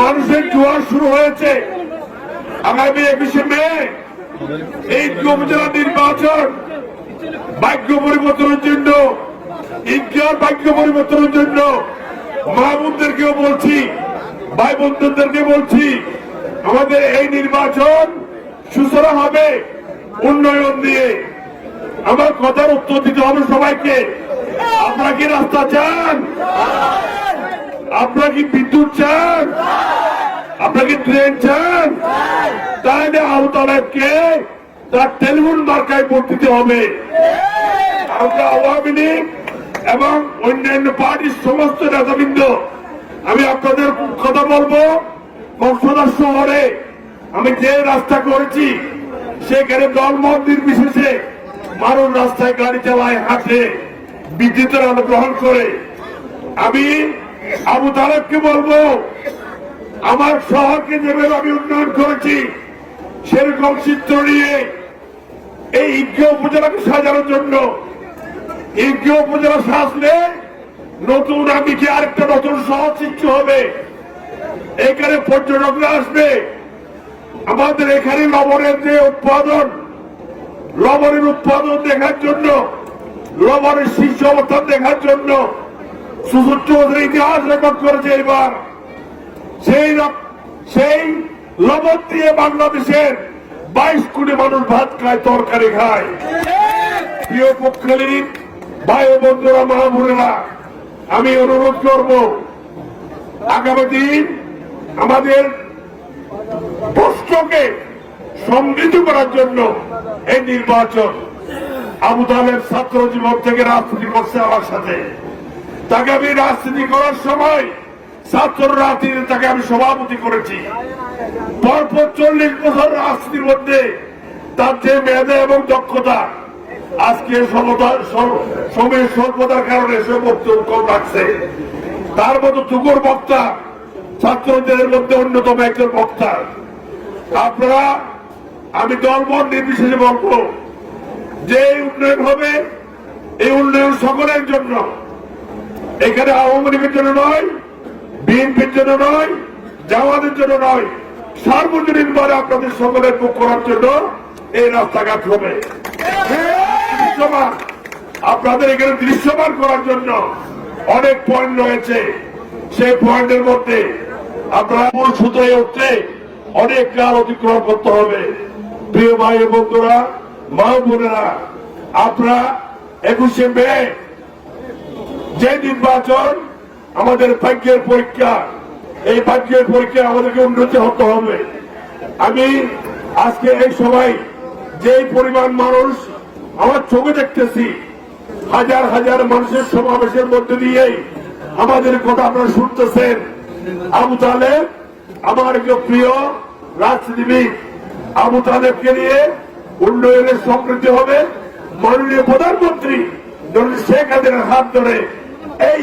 মানুষের জোয়ার শুরু হয়েছে। আগামী একুশে মে এই উপজেলা নির্বাচন, ভাগ্য পরিবর্তনের জন্য ইতিহাস ভাগ্য পরিবর্তনের জন্য মা বোনদেরকেও বলছি ভাই বন্ধুদেরকে বলছি, আমাদের এই নির্বাচন সুসরা হবে উন্নয়ন দিয়ে আমার কথার উত্তর দিতে হবে সবাইকে। আপনারা কি রাস্তা চান? আপনারা কি বিদ্যুৎ চান? আপনারা কি ট্রেন চান? তাহলে আহতালেবকে তার টেলিফোন মার্কায় ভোট দিতে হবে। আমরা আওয়ামী লীগ এবং অন্যান্য পার্টির সমস্ত নেতাবৃন্দ, আমি আপনাদের কথা বলব। কক্সবাজার শহরে আমি যে রাস্তা করেছি, সেখানে দলমত নির্বিশেষে মানুষ রাস্তায় গাড়ি চালায় হাঁটে বিদ্যুতের আলো গ্রহণ করে। আমি আবু তালেবকে বলব, আমার শহরকে যেভাবে আমি উন্নয়ন করেছি, সেরকম চিত্র নিয়ে এই ঈদগাহ উপজেলাকে সাজানোর জন্য। ঈদগাহ উপজেলা সাজলে নতুন আমি কি আরেকটা নতুন শহর সৃষ্টি হবে। এখানে পর্যটকরা আসবে। আমাদের এখানে লবণের যে উৎপাদন, লবণের উৎপাদন দেখার জন্য, লবণের শীর্ষ অবস্থান দেখার জন্য সুসুর চৌধুরী ইতিহাস রেকর্ড করেছে এবার সেই সেই লবণ দিয়ে বাংলাদেশের বাইশ কোটি মানুষ ভাত খায়, তরকারি খায়। প্রিয় পক্ষের ভাই বন্ধুরা, মা আমি অনুরোধ করব, আগামী দিন আমাদের প্রশ্নকে সমৃদ্ধ করার জন্য এই নির্বাচন আবু ছাত্র জীবন থেকে রাজনীতি করছে আমার সাথে। তাকে আমি রাজনীতি করার সময় ছাত্র রাজনীতি তাকে আমি সভাপতি করেছি। পরপর চল্লিশ বছর রাজনীতির মধ্যে তার যে মেধা এবং দক্ষতা, আজকে সময়ের স্বল্পতার কারণে সে বক্তব্য কম রাখছে। তার মতো টুকুর বক্তা ছাত্রদের মধ্যে অন্যতম একজন বক্তা। আপনারা, আমি দলমত নির্বিশেষে বলব যে উন্নয়ন হবে, এই উন্নয়ন সকলের জন্য। এখানে আওয়ামী জন্য নয়, বিএনপির জন্য নয়, জামাতের জন্য নয়, সার্বজনীন ভাবে আপনাদের সকলের বুক করার জন্য এই রাস্তাঘাট হবে। আপনাদের এখানে দৃশ্যমান করার জন্য অনেক পয়েন্ট রয়েছে। সেই পয়েন্টের মধ্যে আপনারা সুতোয় উঠতে অনেক কাল অতিক্রম করতে হবে। প্রিয় ভাই বন্ধুরা, মা বোনেরা, আপনারা একুশে মে যে নির্বাচন আমাদের ভাগ্যের পরীক্ষা, এই ভাগ্যের পরীক্ষা আমাদেরকে উন্নতি হতে হবে। আমি আজকে এই সবাই যে পরিমাণ মানুষ আমার চোখে দেখতেছি, হাজার হাজার মানুষের সমাবেশের মধ্যে দিয়েই আমাদের কথা আপনারা শুনতেছেন। আবু তালেব, আমার প্রিয় রাজনীতিবিদ, আবু তালেবকে নিয়ে উন্নয়নের সমৃদ্ধি হবে। মাননীয় প্রধানমন্ত্রী শেখ হাসিনার হাত ধরে এই